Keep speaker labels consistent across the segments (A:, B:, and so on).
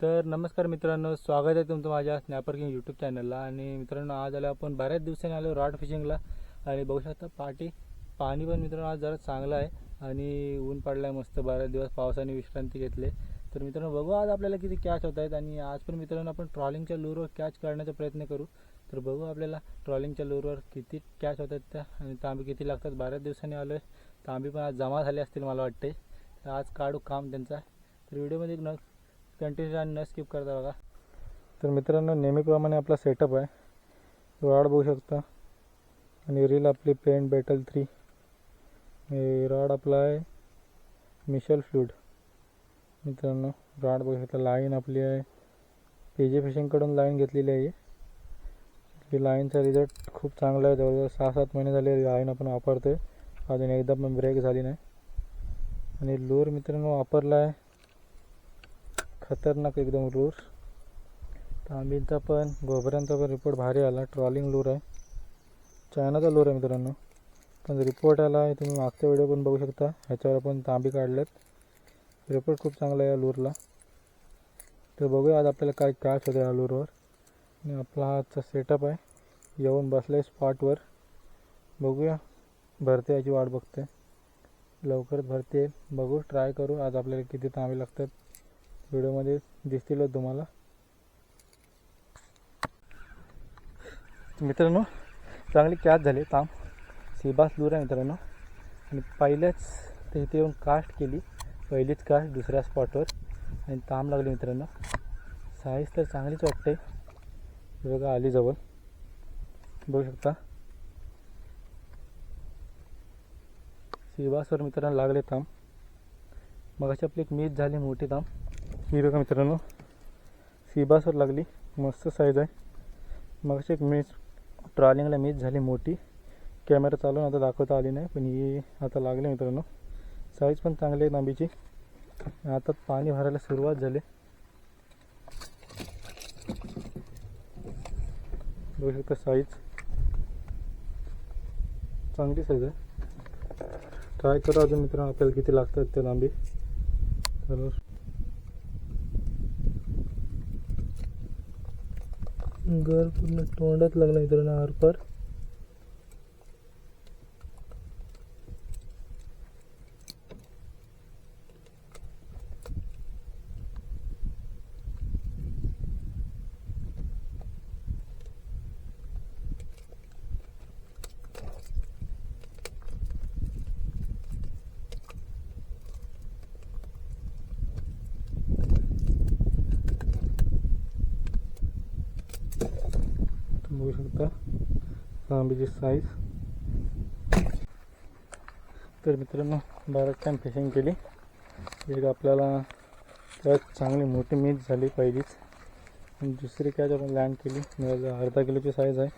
A: तर नमस्कार मित्रांनो स्वागत आहे तुमचं माझ्या स्नॅपर किंग यूट्यूब चॅनलला आणि मित्रांनो आज आलो आपण बऱ्याच दिवसांनी आलो रॉड फिशिंगला आणि बघू शकता पाठी पाणी पण मित्रांनो आज जरा चांगलं आहे. आणि ऊन पडलं आहे मस्त बऱ्याच दिवस पावसाने विश्रांती घेतले. तर मित्रांनो बघू आज आपल्याला किती कॅच होत आहेत. आणि आज पण मित्रांनो आपण ट्रॉलिंगच्या लूरवर कॅच काढण्याचा प्रयत्न करू. तर बघू आपल्याला ट्रॉलिंगच्या लूरवर किती कॅच होत आहेत त्या. आणि तांबे किती लागतात. बऱ्याच दिवसांनी आलो आहे. तांबे पण आज जमा झाले असतील मला वाटते तर आज काढू काम त्यांचा. तर व्हिडिओमध्ये न कंटिन्यू न स्किप करता बघा. तर मित्रांनो, नेहमीप्रमाणे आपला सेटअप आहे. रॉड बघू शकता. आणि रील आपली पेंट बेटल थ्री रॉड आपला आहे मिशल फ्लूड मित्रांनो, रॉड बघू शकता. लाईन आपली आहे. पी जे फिशिंगकडून लाईन घेतलेली आहे. ही लाईनचा रिझल्ट खूप चांगला आहे. जवळजवळ सहा सात महिने झाले लाईन आपण वापरतोय. अजून एकदा पण ब्रेक झाली नाही. आणि लूर मित्रांनो वापरला आहे. खतरनाक एकदम लूर तांबींचा पण गोबऱ्यांचा पण रिपोर्ट भारी आला. ट्रॉलिंग लूर आहे. चायनाचा लूर आहे मित्रांनो. पण रिपोर्ट आला आहे तुम्ही मागच्या व्हिडिओ पण बघू शकता. ह्याच्यावर आपण तांबी काढल्यात रिपोर्ट खूप चांगला आहे या लूरला तर बघूया आज आपल्याला काय काय होतं या लूरवर आणि आपला हा आजचा सेटअप आहे. येऊन बसला आहे स्पॉटवर बघूया. भरते याची वाट बघते. लवकरच भरते. बघू ट्राय करू. आज आपल्याला किती तांबे लागतात. व्हिडिओमध्ये दिसतीलच तुम्हाला. मित्रांनो चांगली कॅच झाली ताम सीबास दूर आहे मित्रांनो. आणि पहिल्याच ते इथे येऊन कास्ट केली. पहिलीच कास्ट दुसऱ्या स्पॉटवर आणि ताम लागली मित्रांनो. साईज तर चांगलीच वाटते. बघा आली जवळ. बघू शकता. सीबासवर मित्रांनो लागले ताम मग अशी आपली एक मीच झाली मोठी ताम ही बघा मित्रांनो. सीबासवर लागली. मस्त साईज आहे. मग एक मीच ट्रॉलिंगला मीच झाली मोठी. कॅमेरा चालून आता दाखवता आली नाही पण ही आता लागली मित्रांनो. साईज पण चांगली आहे लांबीची. आता पाणी भरायला सुरुवात झाली. बघू शकता साईज चांगली साईज आहे. ट्राय करा अजून मित्रांनो आपल्याला किती लागतात ते लांबी. तर घर पूर्ण तोंडात लागला मित्रांनो आरपार. बघू शकता. लांबीची साईज तर मित्रांनो बारा टाईम फिशिंग केली. एक आपल्याला त्यात चांगली मोठी मीच झाली पहिलीच दुसरी कॅच आपण लँड केली. मिळालं अर्धा किलोची साईज आहे.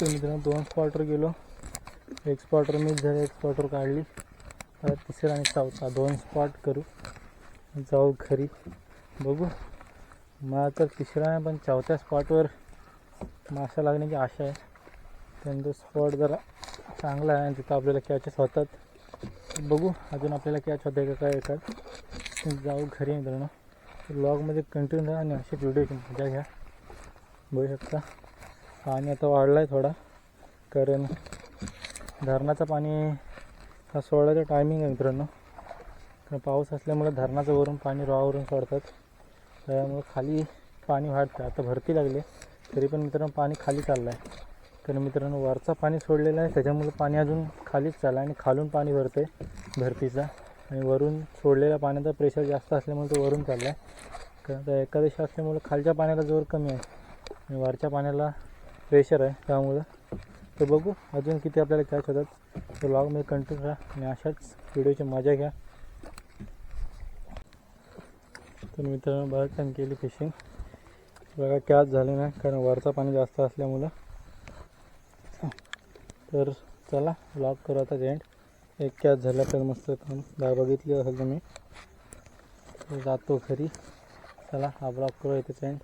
A: तर मित्रांनो दोन स्पॉटर गेलो. एक स्पॉटर मीच झाली एक स्पॉटर काढली. आता तिसरा आणि चौथा दोन स्पॉट करू. जाऊ घरी. बघू. मला तर तिसरा पण चौथ्या स्पॉटवर मासा लागण्याची आशा आहे. त्यानंतर स्पॉट जरा चांगला आहे आणि तिथं आपल्याला कॅचेस होतात. बघू अजून आपल्याला कॅच होते का काय येतात जाऊ घरी मित्रांनो. ब्लॉगमध्ये कंटिन्यू राहा आणि असे व्हिडिओची मजा घ्या. बघू शकता. पाणी आता वाढलं आहे थोडा. कारण धरणाचं पाणी हा सोडायचा टायमिंग आहे मित्रांनो. कारण पाऊस असल्यामुळे धरणाचं वरून पाणी रॉवरून सोडतात. त्यामुळे खाली पाणी वाढतं आता भरती लागली. तरी पण मित्रांनो पाणी खाली चाललं आहे कारण मित्रांनो वरचा पाणी सोडलेलं आहे. त्याच्यामुळे पाणी अजून खालीच चाललं आहे आणि खालून पाणी भरते भरतीचा आणि वरून सोडलेल्या पाण्याचा प्रेशर जास्त असल्यामुळे तो वरून चालला आहे कारण एकादशी असल्यामुळे खालच्या पाण्याला जोर कमी आहे. आणि वरच्या पाण्याला प्रेशर आहे. त्यामुळं तर बघू अजून किती आपल्याला कॅच होतात. तर लॉगमध्ये कंटिन्यू राहा. आणि अशाच व्हिडिओची मजा घ्या. तर मित्रांनो बऱ्याच टाईम केली फिशिंग बघा कॅच झाले नाही कारण वरचं पाणी जास्त असल्यामुळं. तर चला लॉक करू आता एंड एक कॅच झाला तर मस्त काम. बघितली असेल तुम्ही. जातो घरी. चला हा ब्लॉक करू इथे एंड